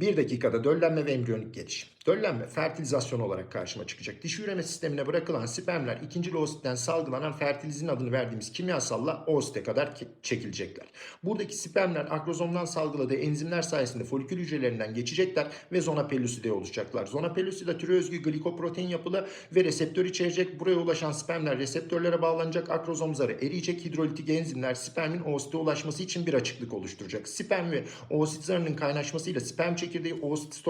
1 dakikada döllenme ve embriyonik gelişim. Döllenme fertilizasyon olarak karşıma çıkacak. Dişi üreme sistemine bırakılan spermler ikinci oositten salgılanan fertilizin adını verdiğimiz kimyasalla oosite kadar çekilecekler. Buradaki spermler akrozomdan salgıladığı enzimler sayesinde folikül hücrelerinden geçecekler ve zona pellucidea oluşacaklar. Zona pellucida türe özgü glikoprotein yapılı ve reseptör içerecek. Buraya ulaşan spermler reseptörlere bağlanacak. Akrozom zarı eriyecek. Hidrolitik enzimler spermin oosite ulaşması için bir açıklık oluşturacak. Sperm ve oosit zarının kaynaşmasıyla sperm çekirdeği oosit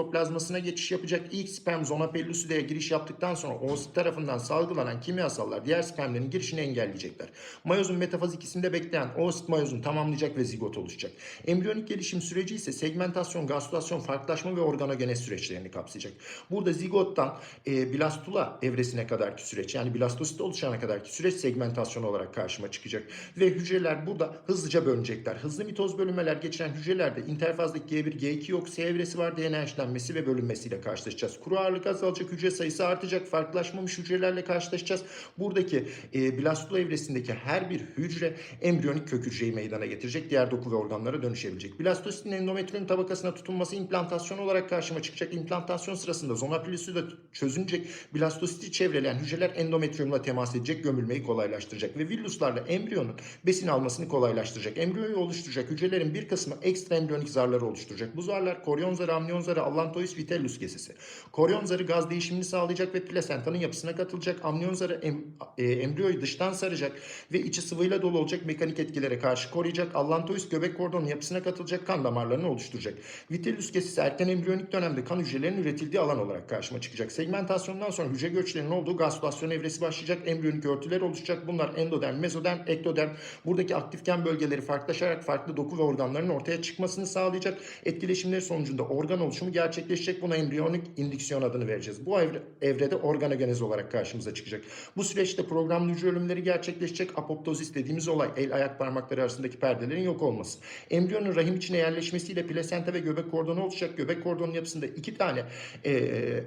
geçiş yapacak. İlk sperm zona pellucidea'ya giriş yaptıktan sonra oosit tarafından salgılanan kimyasallar diğer spermlerin girişini engelleyecekler. Mayozun metafaz ikisinde bekleyen oosit mayozun tamamlayacak ve zigot oluşacak. Embriyonik gelişim süreci ise segmentasyon, gastülasyon, farklılaşma ve organogenez süreçlerini kapsayacak. Burada zigottan e, blastula evresine kadarki süreç yani blastosit oluşana kadarki süreç segmentasyon olarak karşıma çıkacak. Ve hücreler burada hızlıca bölünecekler. Hızlı mitoz bölünmeler geçiren hücrelerde interfazdaki G1, G2 yok, S evresi var DNA işlenmesi ve bölünmesiyle karşılaşacağız. Kuru ağırlık azalacak, hücre sayısı artacak, farklılaşmamış hücrelerle karşılaşacağız. Buradaki e, blastula evresindeki her bir hücre embriyonik kök hücreyi meydana getirecek. Diğer doku ve organlara dönüşebilecek. Blastositin endometrium tabakasına tutunması implantasyon olarak karşıma çıkacak. İmplantasyon sırasında zona pellucida çözünecek. Blastositi çevreleyen hücreler endometriumla temas edecek, gömülmeyi kolaylaştıracak ve villuslarla embriyonun besin almasını kolaylaştıracak. Embriyoyu oluşturacak hücrelerin bir kısmı ekstra embriyonik zarları oluşturacak. Bu zarlar koryon amniyon zarı, allantois vitellus kesesi. Koryon zarı gaz değişimini sağlayacak ve plasentanın yapısına katılacak. Amniyon zarı em, e, embriyoyu dıştan saracak ve içi sıvıyla dolu olacak mekanik etkilere karşı koruyacak. Allantois göbek kordonun yapısına katılacak kan damarlarını oluşturacak. Vitellus kesesi erken embriyonik dönemde kan hücrelerinin üretildiği alan olarak karşıma çıkacak. Segmentasyondan sonra hücre göçlerinin olduğu gastülasyon evresi başlayacak. Embriyonik örtüler oluşacak. Bunlar endoderm, mezoderm, ektoderm. Buradaki aktifken bölgeleri farklılaşarak farklı doku ve organların ortaya çıkmasını sağlayacak. Etkileşimleri sonucunda organ oluşumu gerçekleşecek. Buna embriyonik indüksiyon adını vereceğiz. Bu evre, evrede organogenez olarak karşımıza çıkacak. Bu süreçte programlı hücre ölümleri gerçekleşecek. Apoptozis dediğimiz olay el ayak parmakları arasındaki perdelerin yok olması. Embriyonun rahim içine yerleşmesiyle plasenta ve göbek kordonu oluşacak. Göbek kordonun yapısında iki tane eee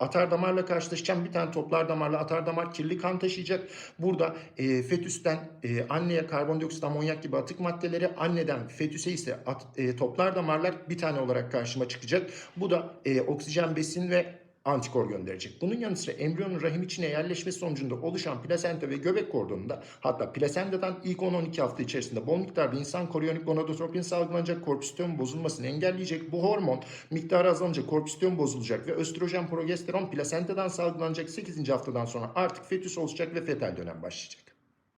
Atar damarla karşılaşacağım. Bir tane toplar damarla atar damar kirli kan taşıyacak. Burada e, fetüsten e, anneye karbondioksit, amonyak gibi atık maddeleri, anneden fetüse ise at, e, toplar damarlar bir tane olarak karşıma çıkacak. Bu da e, oksijen, besin ve antikor gönderecek. Bunun yanı sıra embriyonun rahim içine yerleşmesi sonucunda oluşan plasenta ve göbek kordonunda hatta plasentadan ilk 10-12 hafta içerisinde bol miktarda insan korionik gonadotropin salgılanacak, korpüsyon bozulmasını engelleyecek. Bu hormon miktarı azalınca korpüsyon bozulacak ve östrojen, progesteron plasentadan salgılanacak 8. haftadan sonra artık fetüs olacak ve fetal dönem başlayacak.